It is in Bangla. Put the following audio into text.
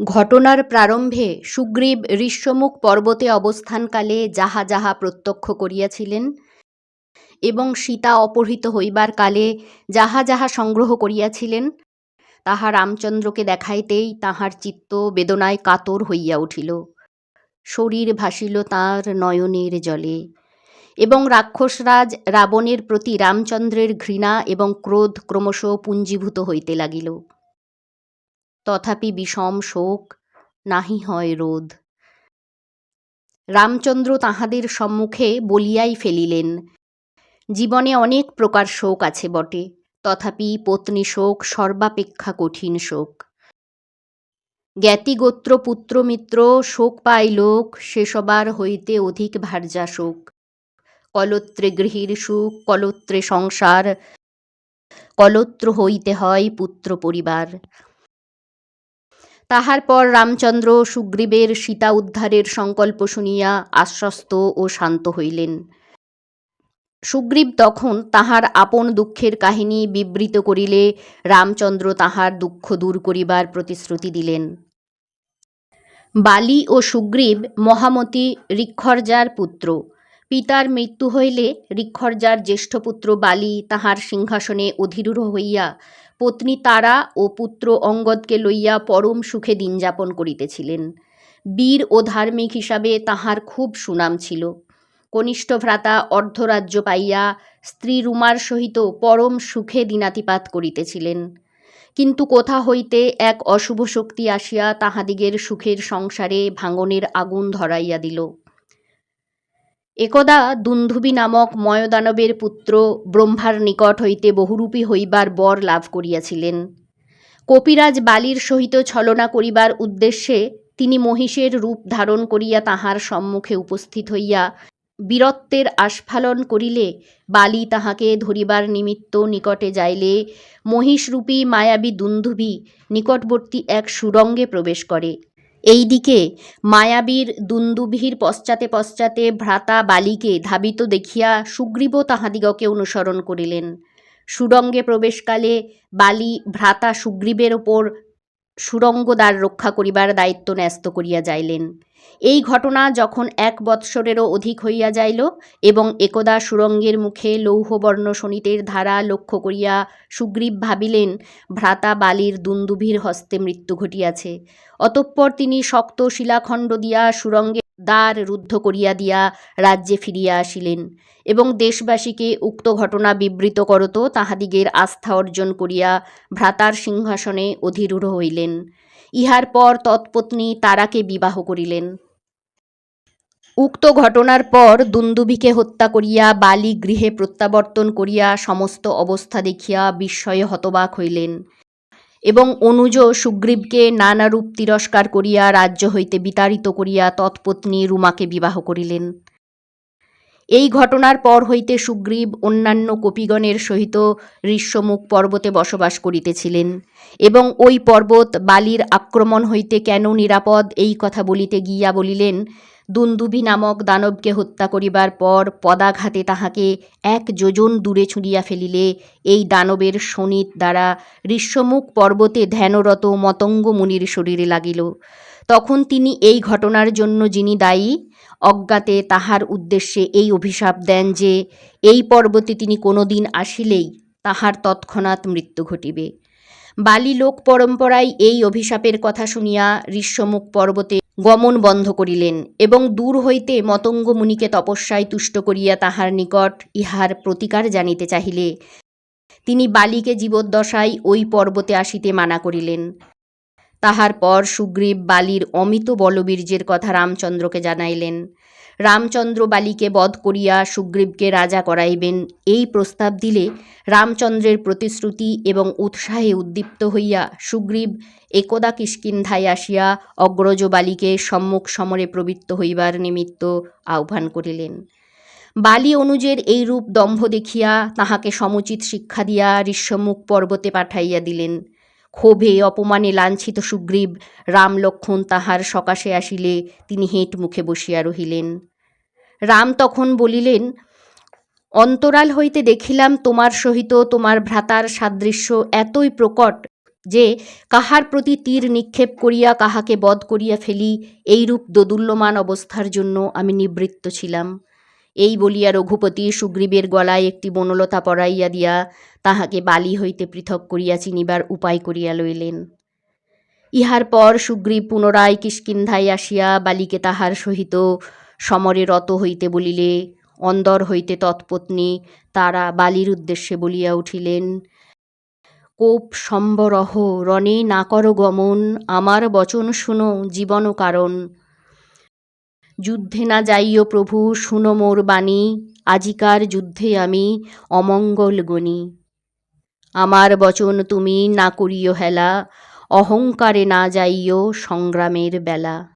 ঘটনার প্রারম্ভে সুগ্রীব ঋষ্যমুখ পর্বতে অবস্থানকালে যাহা যাহা প্রত্যক্ষ করিয়াছিলেন এবং সীতা অপহৃত হইবার কালে যাহা যাহা সংগ্রহ করিয়াছিলেন, তাহা রামচন্দ্রকে দেখাইতেই তাহার চিত্ত বেদনায় কাতর হইয়া উঠিল। শরীর ভাসিল তাঁর নয়নের জলে এবং রাক্ষসরাজ রাবণের প্রতি রামচন্দ্রের ঘৃণা এবং ক্রোধ ক্রমশ পুঞ্জীভূত হইতে লাগিল। তথাপি বিষম শোক, নাহি হয় রোধ। রামচন্দ্র তাহাদের সম্মুখে বলিয়াই ফেলিলেন, জীবনে অনেক প্রকার শোক আছে বটে, তথাপি পত্নী শোক সর্বাপেক্ষা কঠিন শোক। জ্ঞাতিগোত্র পুত্রমিত্র শোক পাই লোক, সে সবার হইতে অধিক ভার্যা শোক। কলত্রে গৃহীর সুখ, কলত্রে সংসার, কলত্র হইতে হয় পুত্র পরিবার। তাহার পর রামচন্দ্র সুগ্রীবের সীতা উদ্ধারের সংকল্প শুনিয়া আশ্বস্ত ও শান্ত হইলেন। সুগ্রীব তখন তাহার আপন দুঃখের কাহিনী বিবৃত করিলে রামচন্দ্র তাহার দুঃখ দূর করিবার প্রতিশ্রুতি দিলেন। বালি ও সুগ্রীব মহামতি ঋক্ষর্জার পুত্র। পিতার মৃত্যু হইলে ঋক্ষর্জার জ্যেষ্ঠ পুত্র বালি তাহার সিংহাসনে অধিরূঢ় হইয়া, পত্নী তারা ও পুত্র অঙ্গদকে লইয়া পরম সুখে দিনযাপন করিতেছিলেন। বীর ও ধার্মিক হিসাবে তাহার খুব সুনাম ছিল। কনিষ্ঠ ভ্রাতা অর্ধরাজ্য পাইয়া স্ত্রী রুমার সহিত পরম সুখে দিনাতিপাত করিতেছিলেন। কিন্তু কোথা হইতে এক অশুভ শক্তি আসিয়া তাহাদিগের সুখের সংসারে ভাঙনের আগুন ধরাইয়া দিল। একদা দুন্ধুবি নামক ময়দানবের পুত্র ব্রহ্মার নিকট হইতে বহুরূপী হইবার বর লাভ করিয়াছিলেন। কপিরাজ বালির সহিত ছলনা করিবার উদ্দেশ্যে তিনি মহিষের রূপ ধারণ করিয়া তাহার সম্মুখে উপস্থিত হইয়া বীরত্বের আস্ফালন করিলে বালি তাহাকে ধরিবার নিমিত্ত নিকটে যাইলে মহিষরূপী মায়াবী দুন্ধুবি নিকটবর্তী এক সুরঙ্গে প্রবেশ করে। এইদিকে মায়াবীর দুন্দুভির পশ্চাতে পশ্চাতে ভ্রাতা বালিকে ধাবিত দেখিয়া সুগ্রীব তাহাদিগকে অনুসরণ করিলেন। সুরঙ্গে প্রবেশকালে বালি ভ্রাতা সুগ্রীবের ওপর সুরঙ্গদ্বার রক্ষা করিবার দায়িত্ব ন্যস্ত করিয়া যাইলেন। এই ঘটনা যখন এক বৎসরেরও অধিক হইয়া যাইল এবং একদা সুরঙ্গের মুখে লৌহবর্ণ শোণিতের ধারা লক্ষ্য করিয়া সুগ্রীব ভাবিলেন, ভ্রাতা বালির দুন্দুভির হস্তে মৃত্যু ঘটিয়াছে। অতঃপর তিনি শক্ত শিলাখণ্ড দিয়া সুরঙ্গের দ্বার রুদ্ধ করিয়া দিয়া রাজ্যে ফিরিয়া আসিলেন এবং দেশবাসীকে উক্ত ঘটনা বিবৃত করত তাহাদিগের আস্থা অর্জন করিয়া ভ্রাতার সিংহাসনে অধিরূঢ় হইলেন। ইহার পর তৎপত্নী তারাকে বিবাহ করিলেন। উক্ত ঘটনার পর দুন্দুভিকে হত্যা করিয়া বালি গৃহে প্রত্যাবর্তন করিয়া সমস্ত অবস্থা দেখিয়া বিস্ময়ে হতবাক হইলেন এবং অনুজ সুগ্রীবকে নানারূপ তিরস্কার করিয়া রাজ্য হইতে বিতাড়িত করিয়া তৎপত্নী রুমাকে বিবাহ করিলেন। এই ঘটনার পর হইতে সুগ্রীব অন্যান্য কপিগণের সহিত ঋষ্যমুখ পর্বতে বসবাস করিতেছিলেন এবং ওই পর্বত বালির আক্রমণ হইতে কেন নিরাপদ এই কথা বলিতে গিয়া বলিলেন দুন্দুভি নামক দানবকে হত্যা করিবার পর পদাঘাতে তাহাকে এক যোজন দূরে ছুঁড়িয়া ফেলিলে এই দানবের শোণিত দ্বারা ঋষ্যমুখ পর্বতে ধ্যানরত মতঙ্গ মুনির শরীরে লাগিল। তখন তিনি এই ঘটনার জন্য যিনি দায়ী, অজ্ঞাতে তাহার উদ্দেশ্যে এই অভিশাপ দেন যে, এই পর্বতে তিনি কোনো দিন আসিলেই তাহার তৎক্ষণাৎ মৃত্যু ঘটিবে। বালি লোক পরম্পরায় এই অভিশাপের কথা শুনিয়া ঋষ্যমুখ পর্বতে গমন বন্ধ করিলেন এবং দূর হইতে মতঙ্গ মুনিকে তপস্যায় তুষ্ট করিয়া তাহার নিকট ইহার প্রতিকার জানিতে চাহিলে। তিনি বালিকে জীবদ্দশায় ওই পর্বতে আসিতে মানা করিলেন। তাহার পর সুগ্রীব বালির অমিত বলবীর্যের কথা রামচন্দ্রকে জানাইলেন। রামচন্দ্র বালিকে বধ করিয়া সুগ্রীবকে রাজা করাইবেন। এই প্রস্তাব দিলে রামচন্দ্রের প্রতিশ্রুতি এবং উৎসাহে উদ্দীপ্ত হইয়া সুগ্রীব একদা কিষ্কিন্ধায় আসিয়া অগ্রজ বালিকে সম্মুখ সমরে প্রবৃত্ত হইবার নিমিত্ত আহ্বান করিলেন। বালি অনুজের এই রূপ দম্ভ দেখিয়া তাহাকে সমুচিত শিক্ষা দিয়া ঋষ্যমুখ পর্বতে পাঠাইয়া দিলেন। ক্ষোভে অপমানে লাঞ্ছিত সুগ্রীব রাম লক্ষণ তাহার সকাশে আসিলে, তিনি হেঁট মুখে বসিয়া রহিলেন। রাম তখন বলিলেন, অন্তরাল হইতে দেখিলাম তোমার সহিত তোমার ভ্রাতার সাদৃশ্য এতই প্রকট যে, কাহার প্রতি তীর নিক্ষেপ করিয়া কাহাকে বধ করিয়া ফেলি, এইরূপ দোদুল্যমান অবস্থার জন্য আমি নিবৃত্ত ছিলাম। এই বলিয়া রঘুপতি সুগ্রীবের গলায় একটি বনলতা পরাইয়া দিয়া তাহাকে বালি হইতে পৃথক করিয়া চিনিবার উপায় করিয়া লইলেন। ইহার পর সুগ্রীব পুনরায় কিষ্কিন্ধায় আসিয়া বালিকে তাহার সহিত সমরে রত হইতে বলিলে, অন্দর হইতে তৎপত্নী তারা বালির উদ্দেশ্যে বলিয়া উঠিলেন, কোপ সম্বরহ, রণে না কর গমন, আমার বচন শুনো, জীবন কারণ যুদ্ধে না যাইও প্রভু, শুনো মোর বাণী। আজিকার যুদ্ধে আমি অমঙ্গল গণি। আমার বচন তুমি না করিও হেলা, অহংকারে না যাইও সংগ্রামের বেলা।